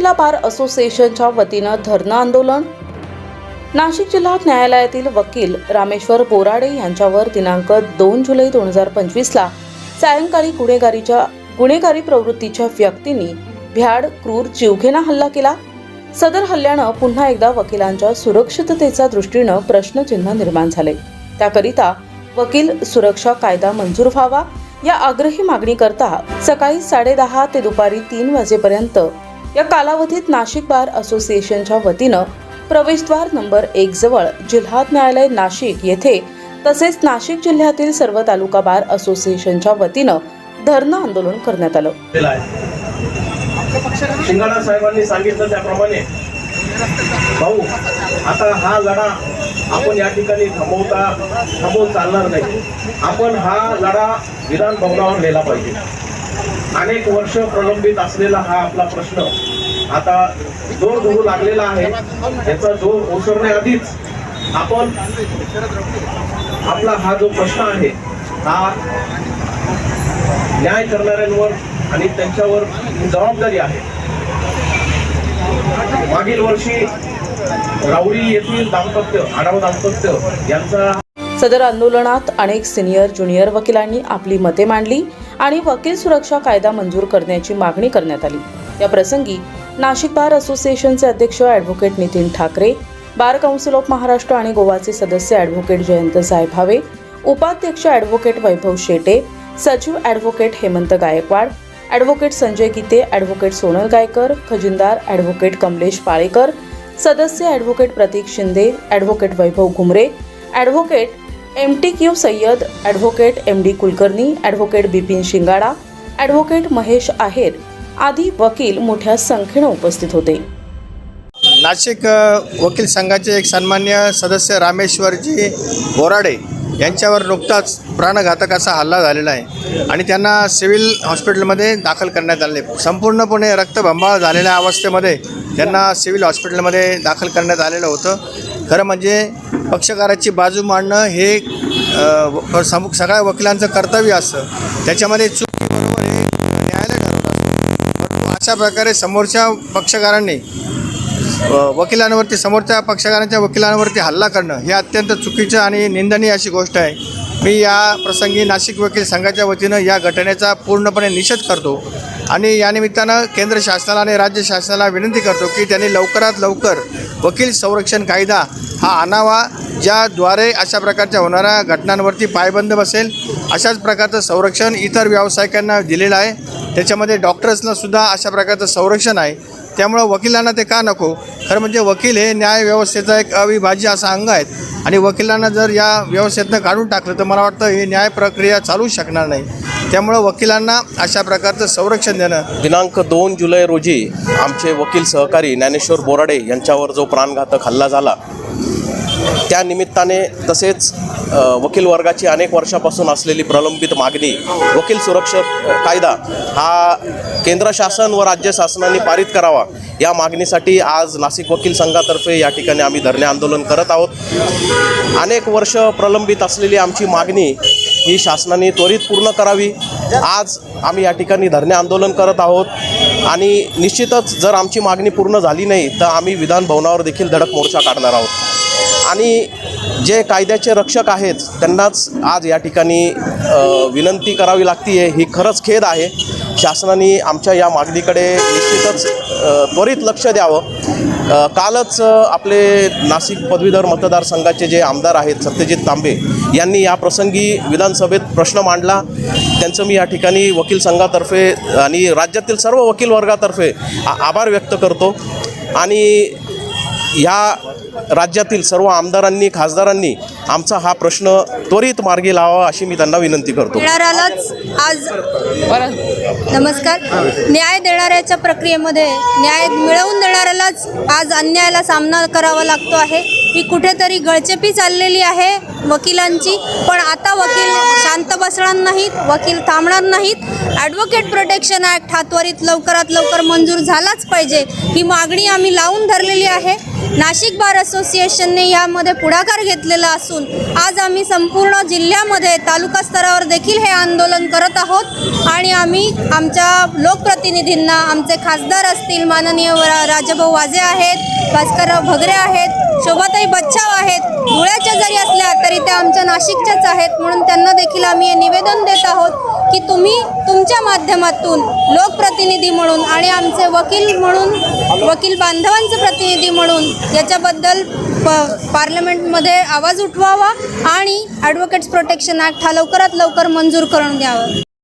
जिल्हा बार असोसिएशनच्या वतीनं धरणं आंदोलन. नाशिक जिल्हा न्यायालयातील वकील रामेश्वर बोराडे यांच्यावर दिनांक दोन जुलै दोन हजार पंचवीसला सायंकाळी गुन्हेगारीच्या गुन्हेगारी प्रवृत्तीच्या व्यक्तींनी भ्याड क्रूर जीवघेणा हल्ला केला. सदर हल्ल्यानं पुन्हा एकदा वकिलांच्या सुरक्षिततेच्या दृष्टीनं प्रश्नचिन्ह निर्माण झाले. त्याकरिता वकील सुरक्षा कायदा मंजूर व्हावा या आग्रही मागणीकरता सकाळी साडेदहा ते दुपारी तीन वाजेपर्यंत या कालावधीत नाशिक बार असोसिएशनच्या वतीनं प्रवेशद्वार नंबर एक जवळ जिल्हा न्यायालय नाशिक येथे तसेच नाशिक जिल्ह्यातील सर्व तालुका बार असोसिएशनच्या वतीनं धरणं आंदोलन करण्यात आलं. केला शिंगाडा साहेबांनी सांगितलं त्याप्रमाणे भाऊ आता हा लढा आपण या ठिकाणी थांबवता थांबवून चालणार नाही. आपण हा लढा विधान भवनावर नेला पाहिजे. अनेक वर्ष प्रलंबित असलेला हा आपला प्रश्न आता जोर धरू लागलेला आहे. याचा जोर ओसरण्याआधीच आपण आपला हा जो प्रश्न आहे हा न्याय करणाऱ्यांवर आणि त्यांच्यावर जबाबदारी आहे. मागील वर्षी राऊरी येथील दाम्पत्य आढाव दाम्पत्य यांचा सदर आंदोलनात अनेक सिनियर ज्युनियर वकिलांनी आपली मते मांडली आणि वकील सुरक्षा कायदा मंजूर करण्याची मागणी करण्यात आली. या प्रसंगी नाशिक बार असोसिएशनचे अध्यक्ष advocate Nitin Thakare bar council of Maharashtra आणि गोवाचे सदस्य ॲडव्होकेट जयंत भावे उपाध्यक्ष ॲडव्होकेट वैभव शेटे सचिव advocate Hemant Gaikwad advocate Sanjay Gite advocate Sonal Gaikar खजिनदार advocate Kamlesh Palekar सदस्य advocate Pratik Shinde advocate Vaibhav Ghumare advocate M T Q Sayyed advocate M D Kulkarni advocate Bipin Shingada advocate Mahesh Aher आदी वकील मोठ्या संख्येनं उपस्थित होते. नाशिक वकील संघाचे एक सन्मान्य सदस्य रामेश्वरजी बोराडे यांच्यावर नुकताच प्राणघातक असा हल्ला झालेला आहे आणि त्यांना सिव्हिल हॉस्पिटलमध्ये दाखल करण्यात आले. संपूर्णपणे रक्तबंबाळ झालेल्या अवस्थेमध्ये त्यांना सिव्हिल हॉस्पिटलमध्ये दाखल करण्यात आलेलं होतं. खरं म्हणजे पक्षकाराची बाजू मांडणं हे समूक सम सगळ्या वकिलांचं कर्तव्य असतं. त्याच्यामध्ये चूक बरोबर हे न्यायालय ठरवत परंतु अशा प्रकारे समोरच्या पक्षकारांनी वकिलांवरती समोरच्या पक्षकारांच्या वकिलांवरती हल्ला करणं हे अत्यंत चुकीचं आणि निंदनीय अशी गोष्ट आहे. मी या प्रसंगी नाशिक वकील संघाच्या वतीनं या घटनेचा पूर्णपणे निषेध करतो. आणि या निमित्तानं केंद्र शासनाला आणि राज्य शासनाला विनंती करतो की त्यांनी लवकरात लवकर वकील संरक्षण कायदा हा आणावा ज्याद्वारे अशा प्रकारच्या होणाऱ्या घटनांवरती पायबंद बसेल. अशाच प्रकारचं संरक्षण इतर व्यावसायिकांना दिलेलं आहे. त्याच्यामध्ये डॉक्टर्सनासुद्धा अशा प्रकारचं संरक्षण आहे. त्यामुळं वकिलांना ते का नको? खरं म्हणजे वकील हे न्याय व्यवस्थेचा एक अविभाज्य असा अंग आहेत. आणि वकिलांना जर या व्यवस्थेतनं काढून टाकलं तर मला वाटतं ही न्याय प्रक्रिया चालू शकणार नाही. त्यामुळं वकिलांना अशा प्रकारचं संरक्षण देणं दिनांक दोन जुलै रोजी आमचे वकील सहकारी ज्ञानेश्वर बोराडे यांच्यावर जो प्राणघातक हल्ला झाला त्या निमित्ताने तसेच वकील वर्गाची अनेक वर्षापासून असलेली प्रलंबित मागणी वकील सुरक्षा कायदा हा केंद्र शासन व राज्य शासनाने पारित करावा. या मागणीसाठी आज नाशिक वकील संघातर्फे या ठिकाणी आम्ही धरणे आंदोलन करत आहोत. अनेक वर्ष प्रलंबित असलेली आमची मागणी ही शासनाने त्वरित पूर्ण करावी. आज आम्ही या ठिकाणी धरणे आंदोलन करत आहोत. आणि निश्चितच जर आमची मागणी पूर्ण झाली नाही तर आम्ही विधान भवनावर देखील धडक मोर्चा काढणार आहोत. आणि जे कायद्याचे रक्षक आहेत त्यांनाच आज या ठिकाणी विनंती करावी लागती आहे ही खरंच खेद आहे. शासनाने आमच्या या मागणीकडे निश्चितच त्वरित लक्ष द्यावं. कालच आपले नाशिक पदवीधर मतदारसंघाचे जे आमदार आहेत सत्यजित तांबे यांनी या प्रसंगी विधानसभेत प्रश्न मांडला. त्यांचं मी या ठिकाणी वकील संघातर्फे आणि राज्यातील सर्व वकील वर्गातर्फे आभार व्यक्त करतो. आणि ह्या राज्यातील सर्व आमदारांनी खासदारांनी आमचा हा प्रश्न त्वरित मार्गी लावावा अशी मी त्यांना विनंती करतो. आज नमस्कार. न्याय देणाऱ्याच्या प्रक्रियेमध्ये न्याय मिळवून देणाऱ्यालाच आज अन्यायाला सामना करावा लागतो आहे. ही कुठेतरी गळचेपी चाललेली आहे वकिलांची पण आता वकील शांत बसणार नाहीत वकील थांबणार नाहीत. ॲडव्होकेट प्रोटेक्शन ॲक्ट हा त्वरित लवकरात लवकर मंजूर झालाच पाहिजे. ही मागणी आम्ही लावून धरलेली आहे. नाशिक बार असोसिएशनने यामध्ये पुढाकार घेतलेला असून आज आम्ही संपूर्ण जिल्ह्यामध्ये तालुका स्तरावर देखील हे आंदोलन करत आहोत आणि आम्ही आमच्या लोकप्रतिनिधींना आमचे खासदार असतील माननीय रा- राजाभाऊ वाजे आहेत भास्कर भगरे आहेत शोभाताई बच्चाव आहेत धुळ्याच्या जरी असल्या तरी त्या आमच्या नाशिकच्याच आहेत म्हणून त्यांना देखील आम्ही हे निवेदन देत आहोत की तुम्ही तुमच्या माध्यमातून लोकप्रतिनिधी म्हणून आणि आमचे वकील म्हणून वकील बांधवांचे प्रतिनिधी म्हणून याच्याबद्दल प पार्लमेंटमध्ये आवाज उठवावा आणि ॲडव्होकेट्स प्रोटेक्शन ॲक्ट हा लवकरात लवकर मंजूर करून द्यावा